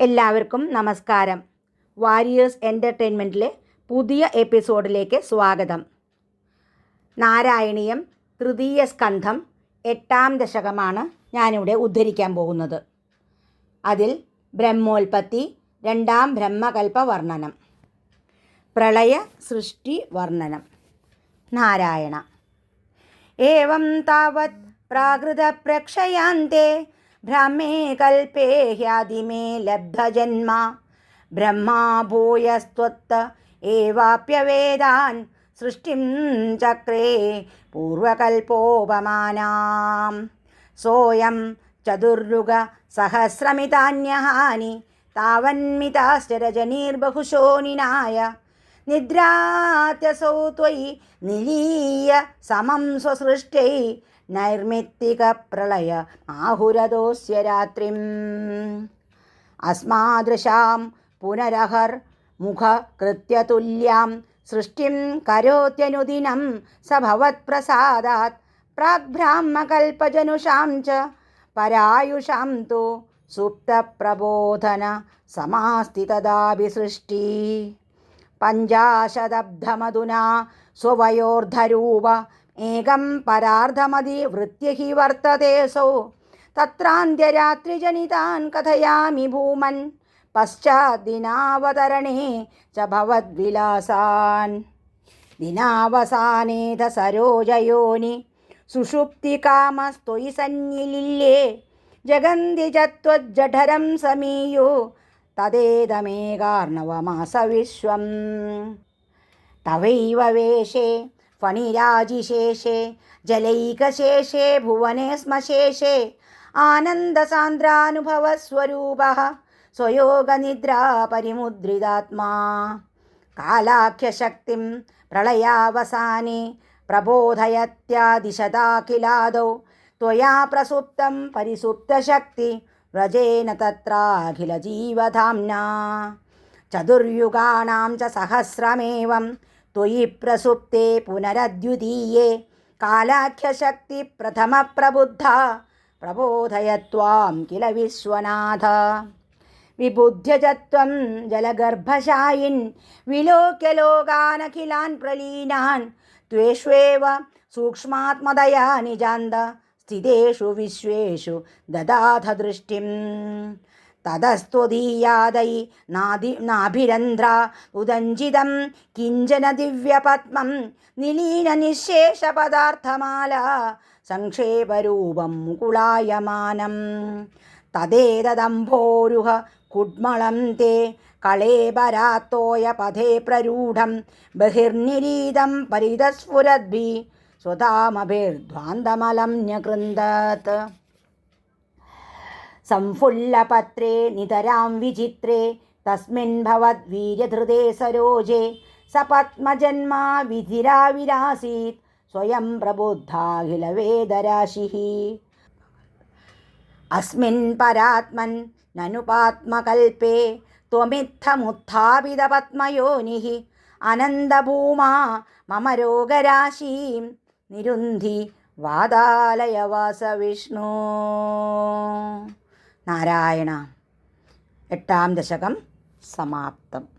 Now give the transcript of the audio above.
എല്ലാവർക്കും നമസ്കാരം. വാരിയേഴ്സ് എന്റർടൈൻമെന്റിലെ പുതിയ എപ്പിസോഡിലേക്ക് സ്വാഗതം. നാരായണീയം തൃതീയ സ്കന്ധം എട്ടാം ദശകമാണ് ഞാനിവിടെ ഉദ്ധരിക്കാൻ പോകുന്നത്. അതിൽ ബ്രഹ്മോൽപത്തി രണ്ടാം ബ്രഹ്മകൽപ്പ വർണനം പ്രളയ സൃഷ്ടി വർണനം. നാരായണ. ഏവം താവത് പ്രാകൃതപ്രക്ഷയാന്തെ ഭ്രമേ കൽപ്പേ ഹ്യാതിമേ ലബ്ധജന്മ ബ്രഹ്മാ ഭൂയസ്ത്വത്ത ഏവാപ്യവേദാൻ സൃഷ്ടിം ചക്രേ പൂർവകൽപ്പോപമാനാം സോയം ചതുർയുഗ സഹസ്രമിതാന്യഹാനി താവന്മിതാശ്ചരജനീർബഹുശോനിനായ നിദ്രാത്യസൗ ത്വയി നിലീയ സമം സ്വസൃഷ്ടൈ നൈർമിത്തികപ്രളയ ആഹുരദോസ്യ രാത്രിം. അസ്മാദൃശാം പുനരഹർ മുഖകൃത്യതുല്യാം. സൃഷ്ടിം കരോത്യനുദിനം സഭവത്പ്രസാദാത്. ഭവത്പ്രസാദാത് പ്രാഗ്ബ്രാഹ്മകൽപ്പജനുഷാം ച പരായുഷാം തു സുപ്തപ്രബോധന സമാസ്തിതദാഭിസൃഷ്ടി പഞ്ചാശതബ്ധമധുന സ്വവയോർധരൂപ ഏകം പരാർദ്ധമതി വൃത്യ ഹി വർത്തതേസോ തത്രാന്ത്യരാത്രിജനിതാൻ കഥയാമി ഭൂമൻ. പശ്ചാദിനാവതരണേ ച ഭവദ്വിലാസാൻ. ദിനാവസാനേത സരോജയോനി. സുഷുപ്തികാമസ്ത്വയി സന്നിലില്ലേ. ജഗന്തി ചത്വജ്ജഠരം സമീയോ. തദേതമേകാർണവമാസ വിശ്വം. തവൈവ ഫണിരാജിശേഷേ ജലൈകശേഷേ ഭുവനെ ശ്മശേഷേ ആനന്ദസാന്ദ്രാനുഭവസ്വരൂപ സ്വയോഗനിദ്രാ പരിമുദ്രിതാത്മാ കാലാഖ്യശക്തിം പ്രളയാവസാനെ പ്രബോധയത്യാദിശതാഖിലാദौ त्वया प्रसुप्तं परिसुप्तशक्ति व्रजेन तत्राखिलजीवधाम्ना चतुर्युगाणां च सहस्रमेवं त्वयि प्रसुप्ते पुनरद्वितीये कालाख्यशक्तिप्रथमप्रबुद्धा प्रबोधयत्वां किल विश्वनाथ। विबुध्य च त्वं जलगर्भशायिन् विलोक्य लोकानखिलान् प्रलीनान् त्वेष्वेव सूक्ष्मात्मदया निजान्द स्थितेषु विश्वेषु ददाथ തതസ്ത്വതീയാദൈ നാദി നാഭിരന്ധ്ര ഉദഞ്ചിതം കിഞ്ചന ദിവ്യപത്മം നിലീന നിശേഷ പദാർത്ഥമാല സംക്ഷേപരൂപം കുളായമാനം. തദേതദംഭോരുഹ കുഡ്മളം തേ കളേപരാത്തോയ പഥേ പ്രരൂഢം ബഹിർനിരീതം പരിതസ്ഫുരദ്ഭി സ്വതാമഭിർധ്വാന്തമലം ന്യകൃന്ദത്ത് नितरां विचित्रे तस्मिन् भवद्वीर्यधृते सरोजे स पद्मजन्मा विधिराविरासीत् स्वयं प्रबुद्धाखिलवेदराशिः अस्मिन् परात्मन् ननुपात्मकल्पे त्वमित्थमुत्थापितपद्मयोनिः अनन्दभूमा मम रोगराशीं നിരുന്ധി വാതാലയവാസ വിഷ്ണു നാരായണ. എട്ടാം ദശകം സമാപ്തം.